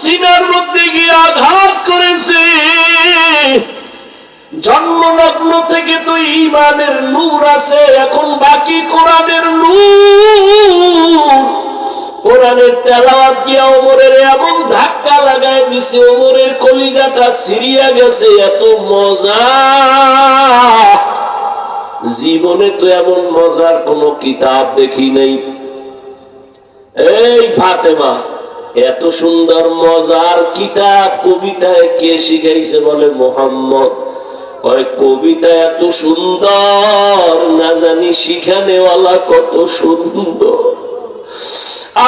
সিনার মধ্যে গিয়ে আঘাত করেছে। জন্মলগ্ন থেকে তো ইমানের নূর আছে, এখন বাকি কোরআনের নূর। কোরআনের তেলাওয়াত দিয়া ওমরের এমন ধাক্কা লাগায় দিছে, ওমরের কলিজাটা সিরিয়া গেছে, এত মজা। জীবনে তো এমন মজার কোন কিতাব দেখি নাই। এই ফাতেমা এত সুন্দর, মজার কিতাব কবিতায় কে শিখাইছে বলে মোহাম্মদ? কবিতা এত সুন্দর, না জানি শিখানেওয়ালা কত সুন্দর।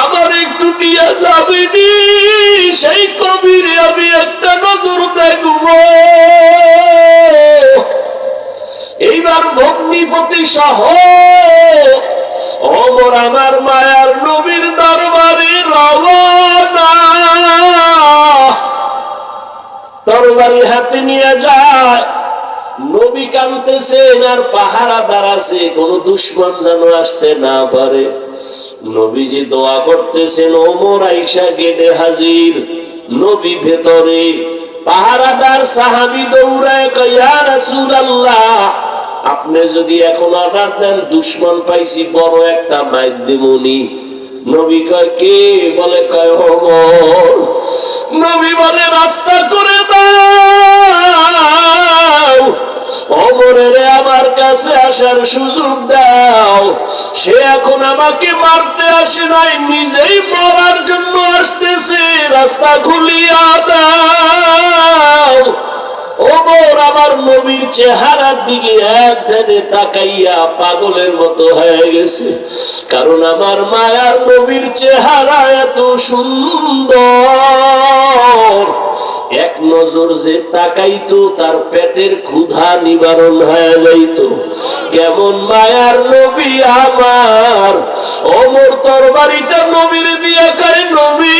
আমার একটু নিয়ে যাবেনি, সেই কবির আমি একটা নজর দেখব। এইবার ভগ্নিপতি সহ অমর আমার মায়ার তরবারি হাতে নিয়ে যায়। নবী কানতেছেন আর পাহারা দাঁড়াছে, কোন দুশ্মন যেন আসতে না পারে। নবীজি দোয়া করতেছেন ওমর আইসা গেটে হাজির, নবী ভেতরে। পাহারাদার সাহাবি দৌড়ায় কয়া রাসূল আল্লাহ আপনি যদি এখন অর্ডার দেন, দুশ্মন পাইছি, বড় একটা দিমুনি নবী কয়, কে? বলে কয় ওমর নবী বলে, রাস্তা করে দাও। অমরের আমার কাছে আসার সুযোগ দাও। সে এখন আমাকে মারতে আসে নাই, নিজেই মরার জন্য আসতেছে। রাস্তা খুলিয়া দাও। ওমর আমার নবীর চেহারার দিকে এক ধ্যানে তাকাইয়া পাগলের মতো হয়ে গেছে। কারণ আমার মায়ার নবীর চেহারা এত সুন্দর। এক নজর যে তাকাইতো, তার পেটের ক্ষুধা নিবারণ হয়ে যাইত। কেমন মায়ার নবী আমার। ওমর তরবারিটা নবীর দিয়ে করে নবী।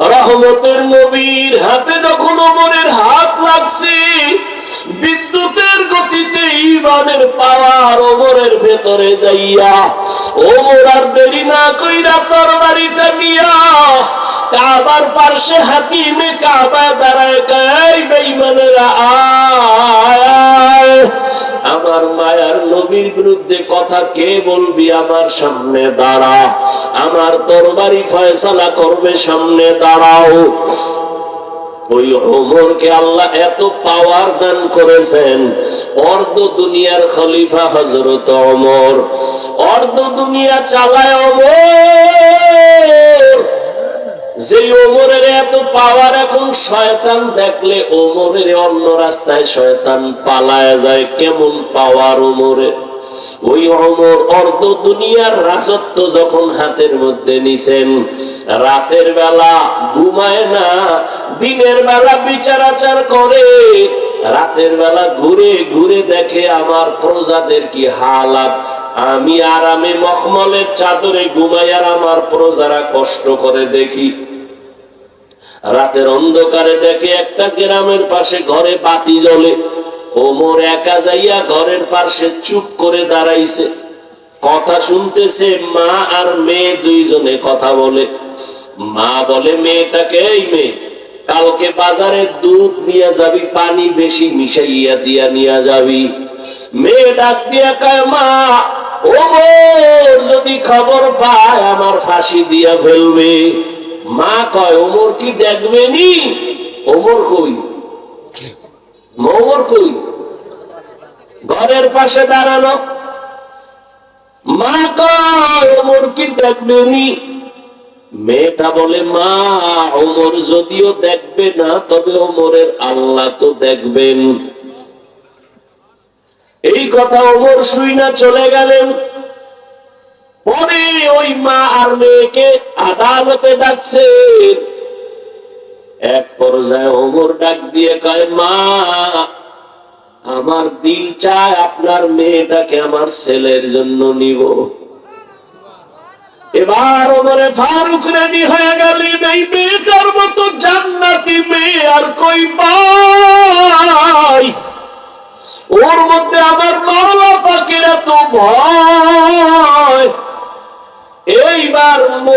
রহমতের নবীর হাতে যখন ওমরের হাত লাগছে। বিদ্যুতের গতিতে ইমানের পাওয়ার ওমরের ভেতরে যাইয়া, ওমর আর দেরি না কইরা তোর তরবারিটা নিয়া, কাবার পার্শ্বে হাতিমে কাবা দাঁড়ায় কাই বেঈমানেরা আয়। আমার মায়ার নবীর বিরুদ্ধে কথা কে বলবি আমার সামনে দাঁড়া আমার তরবারি ফয়সালা করবে সামনে দাঁড়াও। ওই ওমরকে আল্লাহ এত পাওয়ার দান করেছেন। অর্ধ দুনিয়ার খলিফা হজরত অমর অর্ধ দুনিয়া চালায় অমর যে ওমরের এত পাওয়ার এখন শয়তান দেখলে ওমরের অন্য রাস্তায় শয়তান পালায় যায়। কেমন পাওয়ার ওমরে? ওই অমর অর্ধ দুনিয়ার রাজত্ব যখন হাতের মধ্যে নিছেন, রাতের বেলা ঘুমায় না, দিনের বেলা বিচার আচার করে, রাতের বেলা ঘুরে ঘুরে দেখে আমার প্রজাদের কি হালাত। আমি আরামে মখমলের চাদরে ঘুমাই আর আমার প্রজারা কষ্ট করে দেখি। রাতের অন্ধকারে দেখে একটা গ্রামের পাশে ঘরে বাতি জ্বলে। ওমর একা যাইয়া ঘরের পাশে চুপ করে দাঁড়াইছে। কথা শুনতেছে মা আর মেয়ে দুইজনে কথা বলে। মা বলে মেয়েটাকে এই মেয়ে? কালকে বাজারে দুধ নিয়ে যাবি, পানি বেশি মিশাইয়া দিয়া নিয়ে যাবি। মেয়ে ডাক দিয়া কয়, মা, ওমর যদি খবর পায়, আমার ফাঁসি দিয়া ফেলবে। মা কয় ওমর কি দেখবে নি ওমর কই? ওমর কই? ঘরের পাশে দাঁড়ানো। মা কয় ওমর কি দেখবে নি মেয়েটা বলে মা ওমর যদিও দেখবে না তবে ওমরের আল্লাহ তো দেখবেন। এই কথা ওমর শুই না চলে গেলেন। পরে ওই মা আর মেয়েকে আদালতে ডাকছে। এক পর্যায়ে ওমর ডাক দিয়ে কয়, মা, আমার দিল চায় আপনার মেয়েটাকে আমার ছেলের জন্য নিব। এবার ওমরে ফারুক রেডি হয়ে গেলেন এই মেয়েটার মতো জান্নাতি মেয়ে আর কই পাই? ওর মধ্যে আমার মাওলা পাকের এত ভয়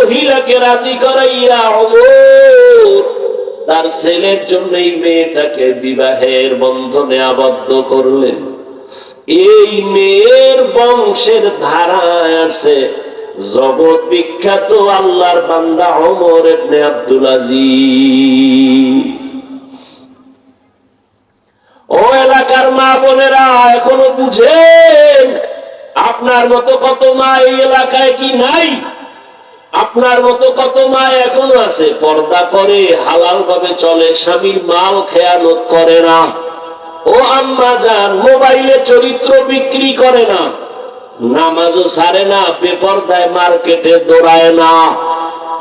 মহিলাকে রাজি করাইয়া তার ছেলের জন্য এই মেয়েটাকে বিবাহের বন্ধনে আবদ্ধ করলেন। এই মেয়ের বংশের ধারায় আছে জগৎ বিখ্যাত আল্লাহর বান্দা অমর ইবনে আব্দুল আজিজ। ও এলাকার মা বোনেরা, এখনও বুঝেন আপনার মতো কত মা এই এলাকায় কি নাই? আপনার মতো কত মা এখনও আছে? পর্দা করে হালাল ভাবে চলে, স্বামীর মাল খেয়ানত করে না। ও আম্মা যান, মোবাইলে চরিত্র বিক্রি করে না। নামাজও সারে না, বেপর্দায় মার্কেটে দৌড়ায় না।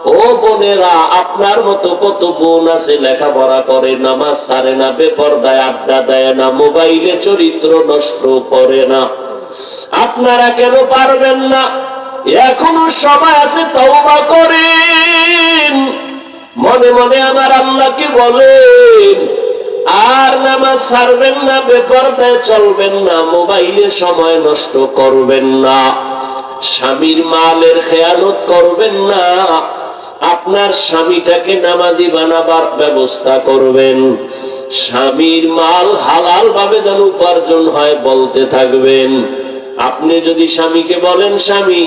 ও বোনেরা, আপনার মতো কত বোন আছে লেখাপড়া করে, নামাজ সারে না, বেপর্দায় আড্ডা দেয় না, মোবাইলে চরিত্র নষ্ট করে না। আপনারা কেন পারবেন না? এখনও সময় আছে, তওবা করেন। মনে মনে আমার আল্লাহকে বলেন, আর নামাজ ছাড়বেন না, বেপরদায় চলবেন না, মোবাইলে সময় নষ্ট করবেন না। স্বামীর মালের খেয়ালত করবেন না, আপনার স্বামীটাকে নামাজি বানাবার ব্যবস্থা করবেন। স্বামীর মাল হালাল ভাবে যেন উপার্জন হয়, বলতে থাকবেন। আপনি যদি স্বামীকে বলেন, স্বামী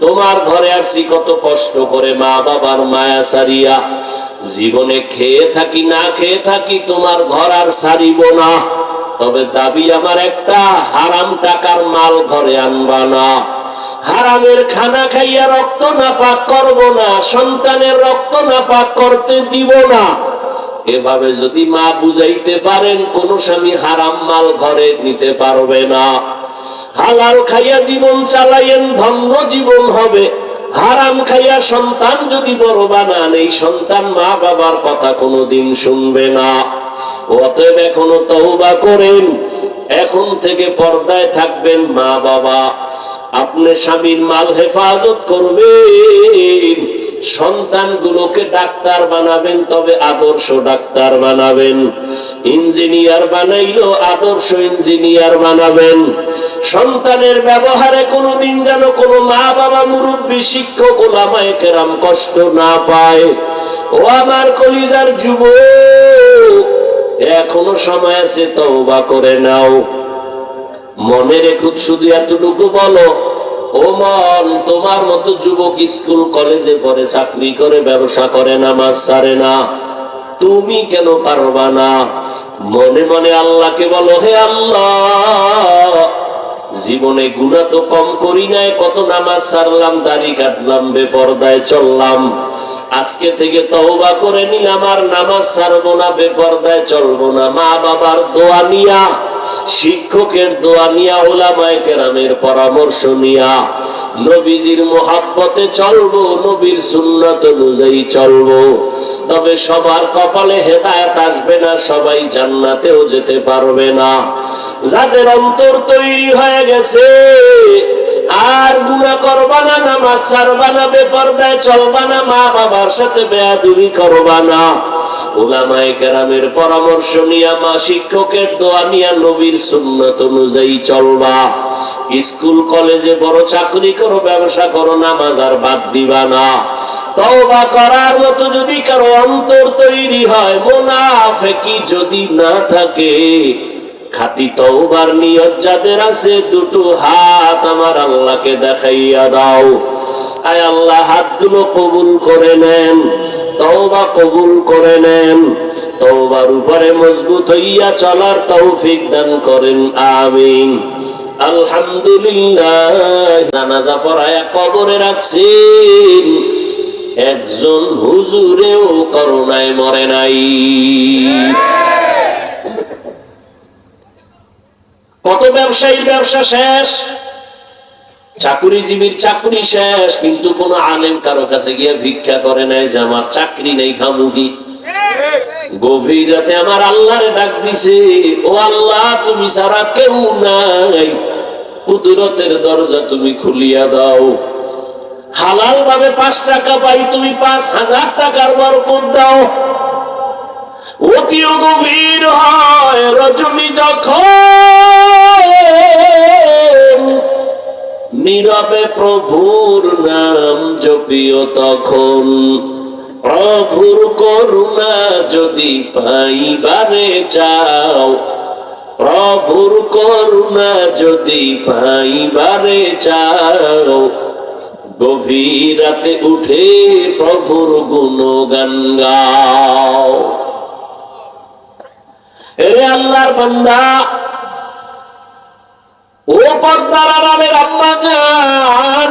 তোমার ঘরে আসছি কত কষ্ট করে মা বাবার মায়া সারিয়া। জীবনে খেয়ে থাকি, না খেয়ে থাকি তোমার ঘর আর সারিব না। তবে দাবি আমার একটা, হারাম টাকার মাল ঘরে আনবা না। হারামের খানা খাইয়া রক্ত না পাক করব না, সন্তানের রক্ত না পাক করতে দিব না। এভাবে যদি মা বুঝাইতে পারেন, কোন স্বামী হারাম মাল ঘরে নিতে পারবে না। হালাল খাইয়া জীবন চালাইয়েন ধন্য জীবন হবে। হারাম খাইয়া সন্তান যদি বড় বানান, এই সন্তান মা বাবার কথা কোনোদিন শুনবে না। অতএব এখনও তহবা করেন। এখন থেকে পর্দায় থাকবেন মা বাবা আপনি স্বামীর মাল হেফাজত করবেন, সন্তানগুলোকে ডাক্তার বানাবেন, তবে আদর্শ ডাক্তার বানাবেন। ইঞ্জিনিয়ার বানাইলো, আদর্শ ইঞ্জিনিয়ার বানাবেন। সন্তানের ব্যবহারে কোনোদিন যেন কোনো মা বাবা মুরব্বী, শিক্ষক, ওলামায় কেরাম কষ্ট না পায়। ও আমার কলিজার যুবক, এখনও সময় আছে, তওবা করে নাও। মনে রেখো শুধু এতটুকু বলো, ও মন, তোমার মতো যুবক স্কুল, কলেজে পড়ে, চাকরি করে, ব্যবসা করে না, মাছ সারে না। তুমি কেন পারবা না? মনে মনে আল্লাহকে বলো, হে আল্লাহ জীবনে গুণা তো কম করি নাই, কত নামাজ সারলাম, দাড়ি কাটলাম, বেপর্দায় চললাম। আজকে থেকে তওবা করে নিলাম, আর নামাজ ছাড়বো না, বেপর্দায় চলবো না। মা বাবার দোয়া নিয়া, শিক্ষকের দোয়া নিয়া, ওলামায় কেরামের পরামর্শ নিয়া, নবীজির মোহাব্বতে চলবো, নবীর সুন্নত অনুযায়ী চলবো। তবে সবার কপালে হেদায়েত আসবে না, সবাই জান্নাতেও যেতে পারবে না। যাদের অন্তর তৈরি হয়ে গেছে। আর গুণা করবা না, নামাজ ছাড়বা না, বেপরদায় চলবা না, মা বাবার সাথে বেয়াদুরি করবা না। পরামর্শ মা শিক্ষকের দোয়া নিয়া নবীর সুন্নত অনুযায়ী চলবা। স্কুল, কলেজে বড় চাকরি করো, ব্যবসা করো, নামাজ আর বাদ দিবা না। তওবা করার মতো যদি কারও অন্তর তৈরি হয়, মোনাফেকি যদি না থাকে খাটি তওবার নিয়ত যাদের আছে, দুটো হাত আমার আল্লাহকে দেখাইয়া দাও। আয় আল্লাহ, হাতগুলো কবুল করে নেন, তওবা কবুল করে নেন। তওবার উপরে মজবুত হইয়া চলার তৌফিক দান করেন, আমিন। আলহামদুলিল্লাহ, জানাজা পড়ায়া কবরে রাখছেন। একজন হুজুরেও করোনায় মরে নাই। কত ব্যবসায়ীর ব্যবসা শেষ? চাকুরিজীবীর চাকরি শেষ, কিন্তু কোন আলেম কারও কাছে গিয়ে ভিক্ষা করে নাই যে আমার চাকরি নেই খামুকি গভীর রাতে আমার আল্লাহরে ডাক দিছে, ও আল্লাহ, তুমি সারা কেউ নাই। কুদরতের দরজা তুমি খুলিয়া দাও। হালাল ভাবে পাঁচ টাকা পাই, তুমি পাঁচ হাজার টাকার বরকত দাও। অতিও গভীর হয়, রজনী যখন নীরবে প্রভুর নাম জপিও তখন। প্রভুর করুণা যদি পাইবারে চাও, প্রভুর করুণা যদি পাইবারে চাও, গভীর রাতে উঠে প্রভুর গুণগান গাও। এরে আল্লাহর বান্দা ও আড়ালের আম্মা যান।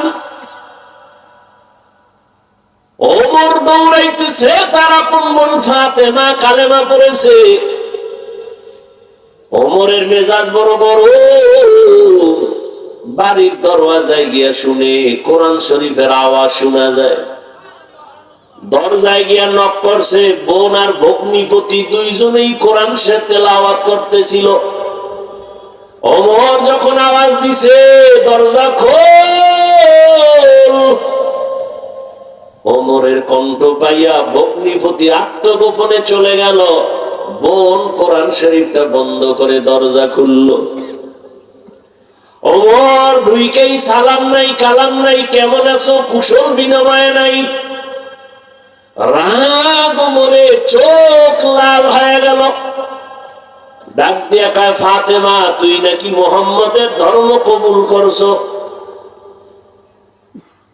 ওমর দৌড়াইতেছে তার আপন বোন ফাতেমা, কালেমা পড়েছে। ওমরের মেজাজ বড় বড়। বাড়ির দরওয়াজায় গিয়া শুনে কোরআন শরীফের আওয়াজ শোনা যায়। দরজায় গিয়া নক করছে, বোন আর ভগ্নিপতি দুইজনেই কোরআন সে তেলাওয়াত করতেছিল। অমর যখন আওয়াজ দিছে, দরজা খোল। অমরের কণ্ঠ পাইয়া ভগ্নিপতি আত্মগোপনে চলে গেল। বোন কোরআন শরীফটা বন্ধ করে দরজা খুলল। অমর দুইকেই সালাম নাই, কালাম নাই, কেমন আছো? কুশল বিনিময় নাই। রাগ মনে চোখ লাল হয়ে গেল। ডাক দিয়া কায়, ফাতেমা, তুই নাকি মোহাম্মদের ধর্ম কবুল করছ?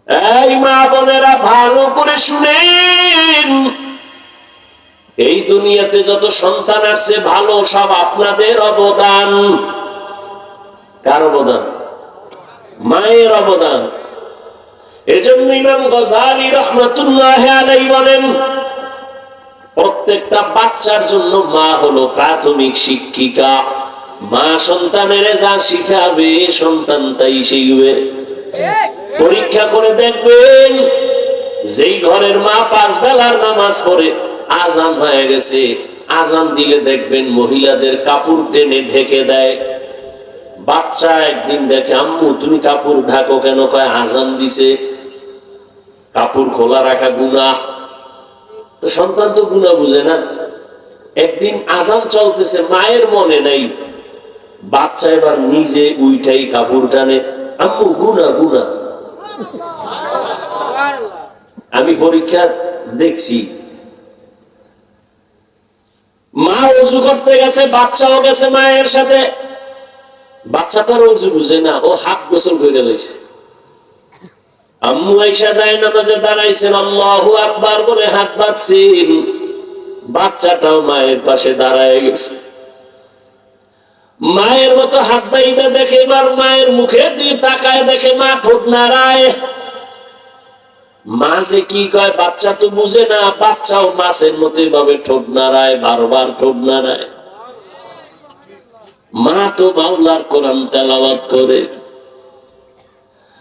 এই মা বোনেরা, ভালো করে শুনেন। এই দুনিয়াতে যত সন্তান আসছে ভালো সব আপনাদের অবদান। কার অবদান? মায়ের অবদান। এজন্য ইমাম গজালি রহমতুল্লাহ আলাই বলেন প্রত্যেকটা বাচ্চার জন্য মা হলো প্রাথমিক শিক্ষিকা। মা সন্তানের যা শিখাবে সন্তান তাই শিখবে। পরীক্ষা করে দেখবেন যেই ঘরের মা পাঁচ বেলার নামাজ পড়ে আজান হয়ে গেছে। আজান দিলে দেখবেন মহিলাদের কাপড় টেনে ঢেকে দেয়। বাচ্চা একদিন দেখে আম্মু তুমি কাপড় ঢাকো কেন? কয় আজান দিছে। কাপড় খোলা রাখা গুনা তো সন্তান তো গুণা বুঝে না। একদিন আজান চলতেছে, মায়ের মনে নাই। বাচ্চা এবার নিজে উইটাই কাপড় টানে, আম্মু গুনা গুনা আমি পরীক্ষা দেখছি। মা অজু করতে গেছে, বাচ্চাও গেছে মায়ের সাথে। বাচ্চাটার অজু বুঝে না, ও হাত গোসল করে লাইছে। আম্মু আইসা যায় নামাজে দাঁড়াইছেন, আল্লাহু আকবার বলে হাত বাঁধছেন। বাচ্চাটাও মায়ের পাশে দাঁড়ায় গেছে। মায়ের মতো হাত বাইদা দেখে এবার মায়ের মুখের দিয়ে তাকায় দেখে মা ঠোঁট নাড়ায়। মা যে কি কয়, বাচ্চা তো বুঝে না, বাচ্চাও মাছের মতো ভাবে ঠোঁট নাড়ায়, বারবার ঠোঁট নাড়ায়। মা তো বাউলার কোরআন তেলাওয়াত করে।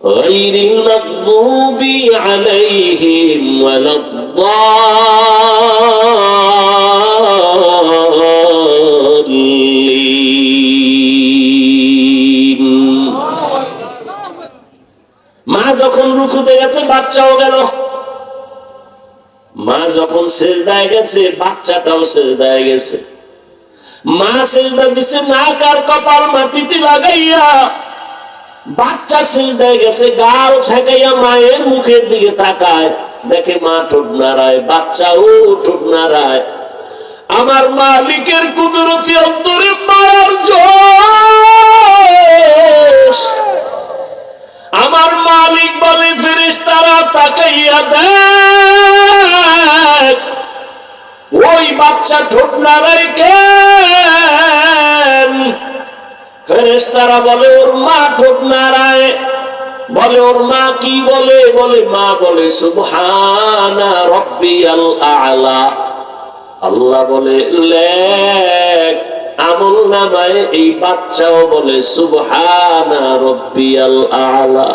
غير المغضوب عليهم ولا الضالين মা যখন রুকুতে গেছে বাচ্চাও গেল মা যখন সেজদায় গেছে বাচ্চাটাও সেজদায় গেছে মা সেজদা দিছে মা কার কপাল মাটিতে লাগাইয়া বাচ্চা সেজদায় গেছে, গাল ঠেকাইয়া মায়ের মুখের দিকে তাকায়। দেখে মা ঠোঁট নাড়ায় বাচ্চাও ঠোঁট নাড়ায়। আমার মালিকের কুদরতি অন্তরে মার জোশ। আমার মালিক বলে ফেরিস তারা তাকাইয়া দেখ, ওই বাচ্চা ঠোঁট নাড়াই কেন? ফেরেশতারা বলে, ওর মা ঠোঁট নাড়ায় বলে, ওর মা কি বলে? বলে, মা বলে, সুবহানা আলা। আল্লাহ বলে, লেখ, আমল নামায় এই বাচ্চাও বলে, সুবহানা রব্বিয়াল আলা।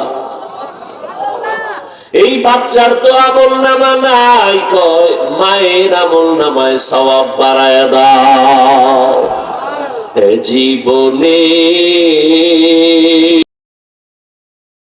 এই বাচ্চার তো আমল নামা নাই, কয়, মায়ের আমল নামায় সওয়াব বাড়ায় দাও। জীবনে